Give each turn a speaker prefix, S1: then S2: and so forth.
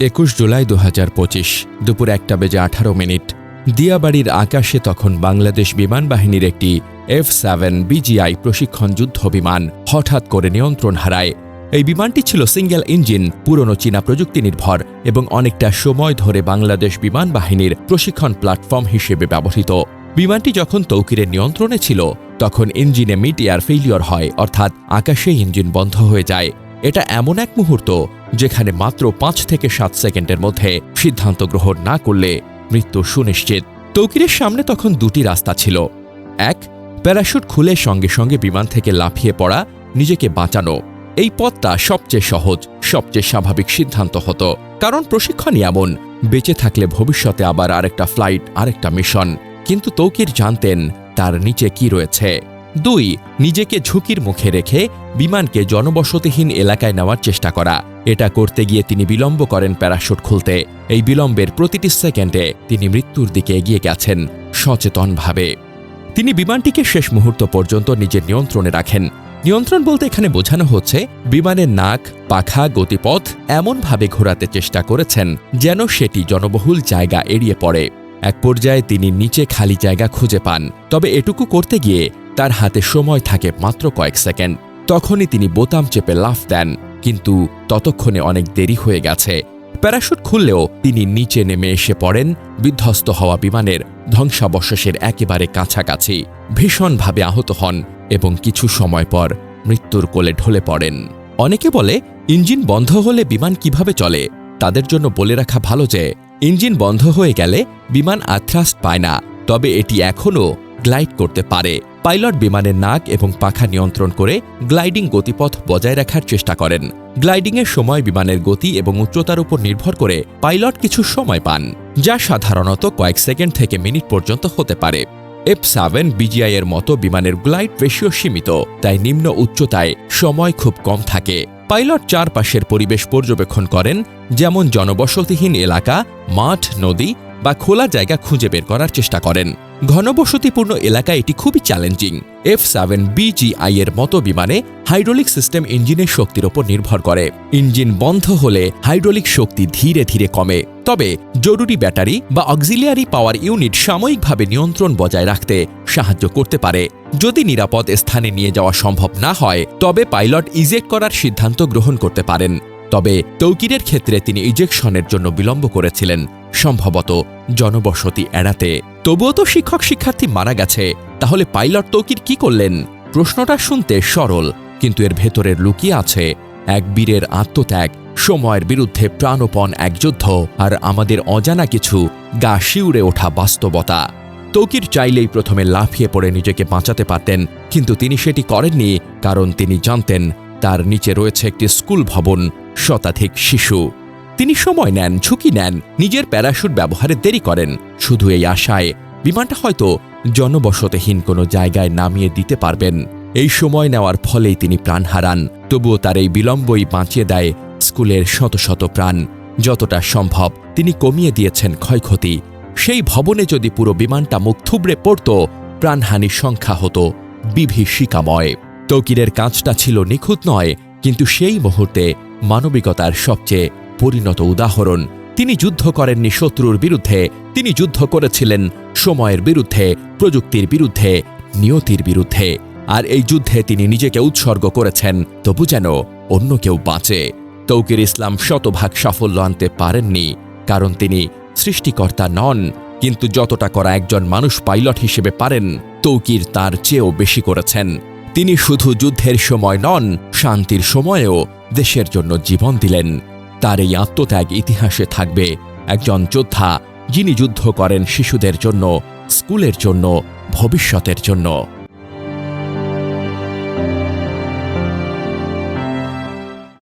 S1: একুশ জুলাই দু হাজার পঁচিশ, দুপুর একটা বেজে আঠারো মিনিট। দিয়াবাড়ির আকাশে তখন বাংলাদেশ বিমান বাহিনীর একটি এফ সেভেন বিজিআই প্রশিক্ষণ যুদ্ধ বিমান হঠাৎ করে নিয়ন্ত্রণ হারায়। এই বিমানটি ছিল সিঙ্গেল ইঞ্জিন, পুরনো চীনা প্রযুক্তি নির্ভর এবং অনেকটা সময় ধরে বাংলাদেশ বিমান বাহিনীর প্রশিক্ষণ প্ল্যাটফর্ম হিসেবে ব্যবহৃত। বিমানটি যখন তৌকিরের নিয়ন্ত্রণে ছিল, তখন ইঞ্জিনে মিড এয়ার ফেইলিয়র হয়, অর্থাৎ আকাশে ইঞ্জিন বন্ধ হয়ে যায়। এটা এমন এক মুহূর্ত যেখানে মাত্র পাঁচ থেকে সাত সেকেন্ডের মধ্যে সিদ্ধান্ত গ্রহণ না করলে মৃত্যু সুনিশ্চিত। তৌকিরের সামনে তখন দুটি রাস্তা ছিল। এক, প্যারাশুট খুলে সঙ্গে সঙ্গে বিমান থেকে লাফিয়ে পড়া, নিজেকে বাঁচানো। এই পথটা সবচেয়ে সহজ, সবচেয়ে স্বাভাবিক সিদ্ধান্ত হতো। কারণ প্রশিক্ষণই এমন, বেঁচে থাকলে ভবিষ্যতে আবার আরেকটা ফ্লাইট, আরেকটা মিশন। কিন্তু তৌকির জানতেন তার নিচে কি রয়েছে। দুই, নিজেকে ঝুঁকির মুখে রেখে বিমানকে জনবসতিহীন এলাকায় নেওয়ার চেষ্টা করা। এটা করতে গিয়ে তিনি বিলম্ব করেন প্যারাশুট খুলতে। এই বিলম্বের প্রতিটি সেকেন্ডে তিনি মৃত্যুর দিকে এগিয়ে গেছেন, সচেতনভাবে। তিনি বিমানটিকে শেষ মুহূর্ত পর্যন্ত নিজের নিয়ন্ত্রণে রাখেন। নিয়ন্ত্রণ বলতে এখানে বোঝানো হচ্ছে, বিমানের নাক, পাখা, গতিপথ এমনভাবে ঘোরাতে চেষ্টা করেছেন যেন সেটি জনবহুল জায়গা এড়িয়ে পড়ে। এক পর্যায়ে তিনি নিচে খালি জায়গা খুঁজে পান। তবে এটুকু করতে গিয়ে তার হাতে সময় থাকে মাত্র কয়েক সেকেন্ড। তখনই তিনি বোতাম চেপে লাফ দেন, কিন্তু ততক্ষণে অনেক দেরি হয়ে গেছে। প্যারাশুট খুললেও তিনি নিচে নেমে এসে পড়েন বিধ্বস্ত হওয়া বিমানের ধ্বংসাবশেষের একেবারে কাছাকাছি। ভীষণভাবে আহত হন এবং কিছু সময় পর মৃত্যুর কোলে ঢলে পড়েন। অনেকে বলে, ইঞ্জিন বন্ধ হলে বিমান কীভাবে চলে? তাদের জন্য বলে রাখা ভালো যে, ইঞ্জিন বন্ধ হয়ে গেলে বিমান আথ্রাস্ট পায় না, তবে এটি এখনও গ্লাইড করতে পারে। পাইলট বিমানের নাক এবং পাখা নিয়ন্ত্রণ করে গ্লাইডিং গতিপথ বজায় রাখার চেষ্টা করেন। গ্লাইডিংয়ের সময় বিমানের গতি এবং উচ্চতার উপর নির্ভর করে পাইলট কিছু সময় পান, যা সাধারণত কয়েক সেকেন্ড থেকে মিনিট পর্যন্ত হতে পারে। এফ সেভেন বিজিআই এর মতো বিমানের গ্লাইড রেশিও সীমিত, তাই নিম্ন উচ্চতায় সময় খুব কম থাকে। পাইলট চারপাশের পরিবেশ পর্যবেক্ষণ করেন, যেমন জনবসতিহীন এলাকা, মাঠ, নদী বা খোলা জায়গা খুঁজে বের করার চেষ্টা করেন। ঘনবসতিপূর্ণ এলাকায় এটি খুবই চ্যালেঞ্জিং এফ সেভেন বিজিআই এর মতো বিমানে হাইড্রোলিক সিস্টেম ইঞ্জিনের শক্তির ওপর নির্ভর করে। ইঞ্জিন বন্ধ হলে হাইড্রোলিক শক্তি ধীরে ধীরে কমে। তবে জরুরি ব্যাটারি বা অক্সিলিয়ারি পাওয়ার ইউনিট সাময়িকভাবে নিয়ন্ত্রণ বজায় রাখতে সাহায্য করতে পারে। যদি নিরাপদ স্থানে নিয়ে যাওয়া সম্ভব না হয়, তবে পাইলট ইজেক্ট করার সিদ্ধান্ত গ্রহণ করতে পারেন। তবে তৌকিরের ক্ষেত্রে তিনি ইজেকশনের জন্য বিলম্ব করেছিলেন। সম্ভবত জনবসতি এড়াতে। তবুও তো শিক্ষক শিক্ষার্থী মারা গেছে। তাহলে পাইলট তৌকির কি করলেন? প্রশ্নটা শুনতে সরল, কিন্তু এর ভেতরের লুকিয়ে আছে এক বীরের আত্মত্যাগ, সময়ের বিরুদ্ধে প্রাণপণ এক যুদ্ধ আর আমাদের অজানা কিছু গা শিউরে ওঠা বাস্তবতা। তৌকির চাইলেই প্রথমে লাফিয়ে পড়ে নিজেকে বাঁচাতে পারতেন, কিন্তু তিনি সেটি করেননি কারণ তিনি জানতেন তার নিচে রয়েছে একটি স্কুল ভবন, শতাধিক শিশু। তিনি সময় নেন, ঝুঁকি নেন, নিজের প্যারাশুট ব্যবহারে দেরি করেন। শুধু এই আশায়, বিমানটা হয়তো জনবসতিহীন কোনো জায়গায় নামিয়ে দিতে পারবেন। এই সময় নেওয়ার ফলেই তিনি প্রাণ হারান। তবুও তার এই বিলম্বই বাঁচিয়ে দেয় স্কুলের শত শত প্রাণ। যতটা সম্ভব, তিনি কমিয়ে দিয়েছেন ক্ষয়ক্ষতি। সেই ভবনে যদি পুরো বিমানটা মুখ থুবড়ে পড়ত, প্রাণহানির সংখ্যা হতো বিভীষিকাময়। তৌকিরের কাজটা ছিল নিখুঁত নয়, কিন্তু সেই মুহূর্তে মানবিকতার সবচেয়ে পরিণত উদাহরণ, তিনি যুদ্ধ করেননি শত্রুর বিরুদ্ধে, তিনি যুদ্ধ করেছিলেন সময়ের বিরুদ্ধে, প্রযুক্তির বিরুদ্ধে, নিয়তির বিরুদ্ধে, আর এই যুদ্ধে তিনি নিজেকে উৎসর্গ করেছেন, তবু যেন অন্য কেউ বাঁচে। তৌকির ইসলাম শতভাগ সাফল্য আনতে পারেননি, কারণ তিনি সৃষ্টিকর্তা নন, কিন্তু যতটা করা একজন মানুষ পাইলট হিসেবে পারেন, তৌকির তার চেয়েও বেশি করেছেন। তিনি শুধু যুদ্ধের সময় নন, শান্তির সময়েও দেশের জন্য জীবন দিলেন। তার এই আত্মত্যাগ ইতিহাসে থাকবে একজন যোদ্ধা যিনি যুদ্ধ করেন শিশুদের জন্য, স্কুলের জন্য, ভবিষ্যতের জন্য।